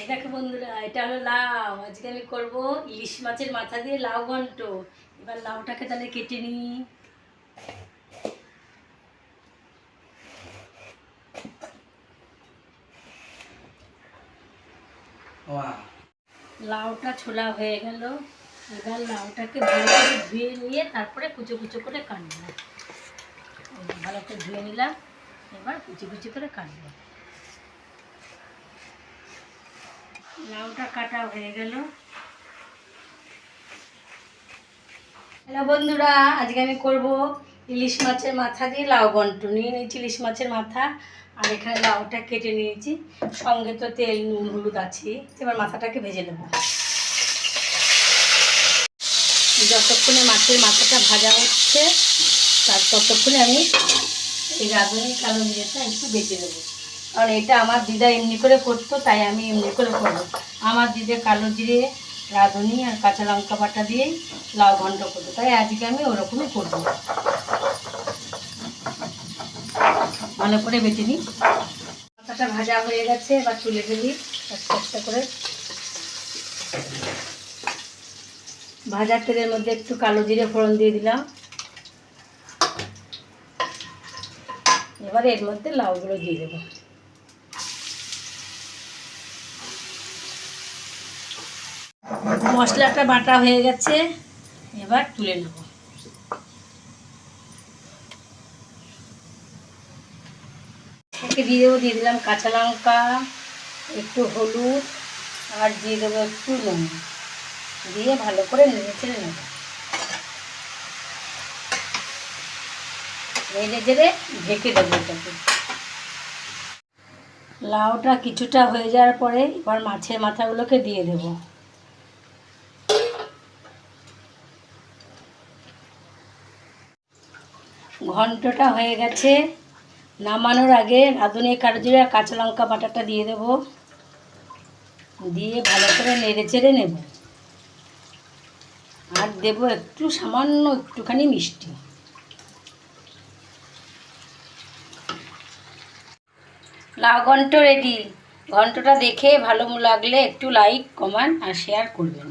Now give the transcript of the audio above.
এই দেখো বন্ধুরা এটা হলো লাউ। আজকে আমি করব ইলিশ মাছের মাথা দিয়ে লাউ ঘন্ট। এবার লাউটাকে তাহলে কেটে নিই। লাউটা ছোলা হয়ে গেল। এবার লাউটাকে ভালো করে ধুয়ে নিয়ে তারপরে কুচো কুচো করে কাটবো। ভালো করে ধুয়ে নিলাম। এবার কুচি কুচি করে কাটবো। লাউটা হয়ে হ্যালো বন্ধুরা, আজকে আমি করব ইলিশ মাছের মাথা দিয়ে লাউ বন্ট নিয়ে নিয়েছি ইলিশ মাছের মাথা, আর এখানে লাউটা কেটে নিয়েছি। সঙ্গে তো তেল, নুন, হলুদ আছে। এবার মাথাটাকে ভেজে নেব। যতক্ষণে মাছের মাথাটা ভাজা হচ্ছে, তার ততক্ষণে আমি এই রাঁধুনি কালো জিরেটা একটু বেঁচে দেবো কারণ এটা আমার দিদা এমনি করে করতো, তাই আমি এমনি করে করব। আমার দিদা কালো জিরে, রাঁধুনি আর কাঁচা লঙ্কা বাটা দিয়েই লাউ ঘন্ট করতো, তাই আজকে আমি ওরকমই করব। ভালো করে বেটে নিই মাথাটা ভাজা হয়ে গেছে, এবার তুলে ফেলি আস্তে করে। ভাজা তেলের মধ্যে একটু কালো জিরে ফোড়ন দিয়ে দিলাম। এবার এর মধ্যে লাউগুলো দিয়ে দেবো। মশলাটা বাটা হয়ে গেছে, এবার তুলে নেব। একে দিয়ে দিয়ে দিলাম কাঁচা লঙ্কা, একটু হলুদ, আর দিয়ে দেবো একটু নুন। দিয়ে ভালো করে নেড়ে চেড়ে নেব। নেড়ে চেড়ে ঢেকে দেবো এটাকে। লাউটা কিছুটা হয়ে যাওয়ার পরে এবার মাছের মাথাগুলোকে দিয়ে দেবো। ঘন্টটা হয়ে গেছে। নামানোর আগে রাঁধুনি কারজিরা কাঁচা লঙ্কা বাটাটা দিয়ে দেব। দিয়ে ভালো করে নেড়ে চেড়ে নেব। আর দেব একটু সামান্য একটুখানি মিষ্টি। লাউ ঘন্ট রেডি ঘন্টটা দেখে ভালো লাগলে একটু লাইক কমান আর শেয়ার করবেন।